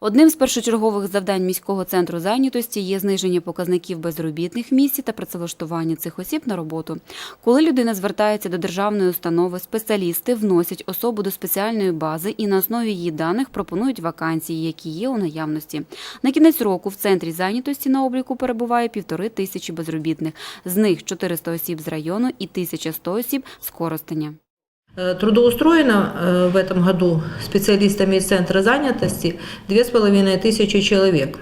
Одним з першочергових завдань міського центру зайнятості є зниження показників безробітних в та працевлаштування цих осіб на роботу. Коли людина звертається до державної установи, спеціалісти вносять особу до спеціальної бази і на основі її даних пропонують вакансії, які є у наявності. На кінець року в центрі зайнятості на обліку перебуває півтори тисячі безробітних. З них 400 осіб з району і 1100 осіб з Коростеня. Э, Трудоустроено э, в этом году специалистами из Центра занятости 2500 человек.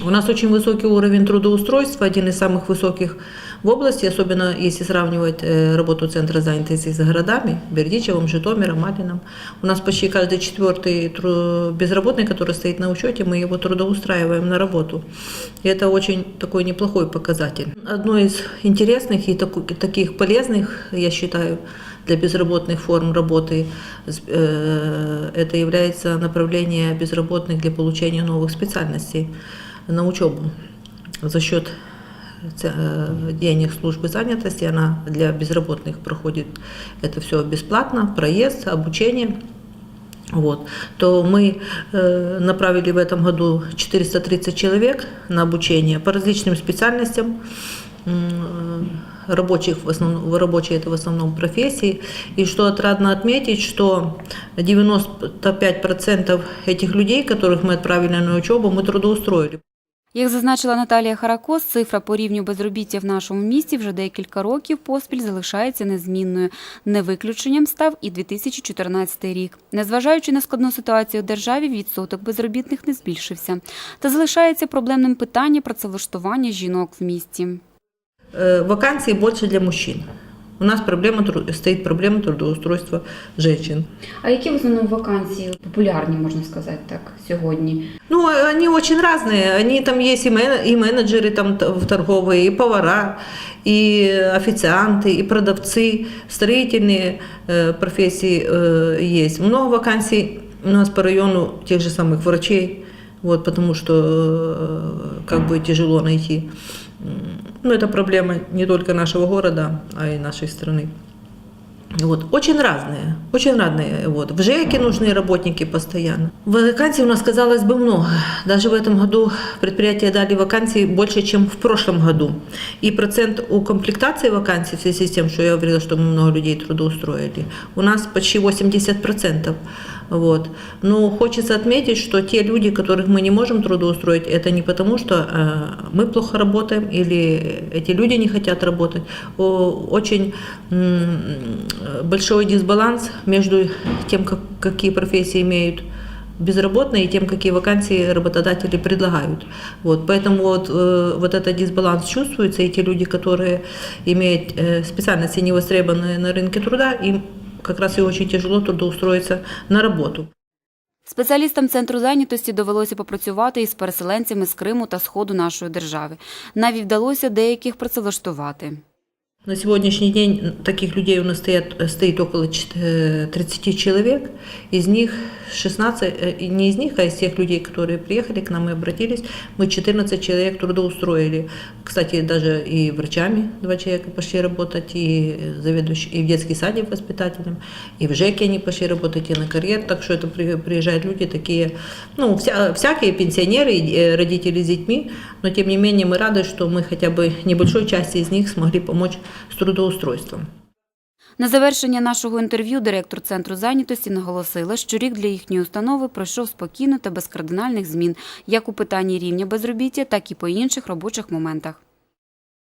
У нас очень высокий уровень трудоустройства, один из самых высоких в области, особенно если сравнивать э, работу Центра занятости с городами, Бердичевым, Житомиром, Малином. У нас почти каждый четвертый тру- безработный, который стоит на учете, мы его трудоустраиваем на работу. И это очень такой неплохой показатель. Одно из интересных и таку- таких полезных, я считаю, для безработных форм работы, э, это является направление безработных для получения новых специальностей на учебу за счет э, денег службы занятости, она для безработных проходит это все бесплатно, проезд, обучение. Вот, то мы э, направили в этом году 430 человек на обучение по различным специальностям. М, Рабочих в основном, рабочие это в основном профессии. И что отрадно отметить, что 95% этих людей, которых мы отправили на учебу, мы трудоустроили. Як зазначила Наталія Харакос, цифра по рівню безробіття в нашому місті вже декілька років поспіль залишається незмінною. Не виключенням став і 2014 рік. Незважаючи на складну ситуацію у державі, відсоток безробітних не збільшився. Та залишається проблемним питання працевлаштування жінок в місті. Э, Вакансий больше для мужчин. У нас проблема, тру- стоит проблема трудоустройства женщин. А які в основному вакансії популярні, можна сказати так, сьогодні? Ну, они очень разные. Они там есть и, мен- и менеджеры там т- в торговые, и повара, и официанты, и продавцы, строительные э, профессии э, есть. Много вакансий у нас по району тех же самых врачей, вот, потому что э, как бы тяжело найти. М, Ну, это проблема не только нашего города, а и нашей страны. Вот. Очень разные, очень разные. Вот. В ЖЭКе нужны работники постоянно. Вакансий у нас, казалось бы, много. Даже в этом году предприятия дали вакансий больше, чем в прошлом году. И процент укомплектации вакансий в связи с тем, что я говорила, что мы много людей трудоустроили, у нас почти 80%. Вот. Но хочется отметить, что те люди, которых мы не можем трудоустроить, это не потому, что э, мы плохо работаем или эти люди не хотят работать. Очень большой дисбаланс между тем, как, какие профессии имеют безработные и тем, какие вакансии работодатели предлагают. Вот, поэтому вот, э, вот этот дисбаланс чувствуется, и те люди, которые имеют э, специальности, не востребованные на рынке труда, им как раз и очень тяжело трудоустроиться на работу. Спеціалістам центру зайнятості довелося попрацювати із переселенцями з Криму та Сходу нашої держави. Навіть вдалося деяких працевлаштувати. На сегодняшний день таких людей у нас стоят, стоит около чет- э, 30 человек. Из них 16, э, не из них, а из тех людей, которые приехали к нам и обратились, мы 14 человек трудоустроили. Кстати, даже и врачами два человека пошли работать, и заведующий, и в детский садик воспитателем, и в ЖЭКе они пошли работать, и на карьер. Так что это при- приезжают люди такие, ну, вся, всякие пенсионеры, э, родители с детьми, но тем не менее мы рады, что мы хотя бы небольшой части из них смогли помочь с трудоустройством. На завершення нашого інтерв'ю директор центру зайнятості наголосила, що рік для їхньої установи пройшов спокійно та без кардинальних змін, як у питанні рівня безробіття, так і по інших робочих моментах.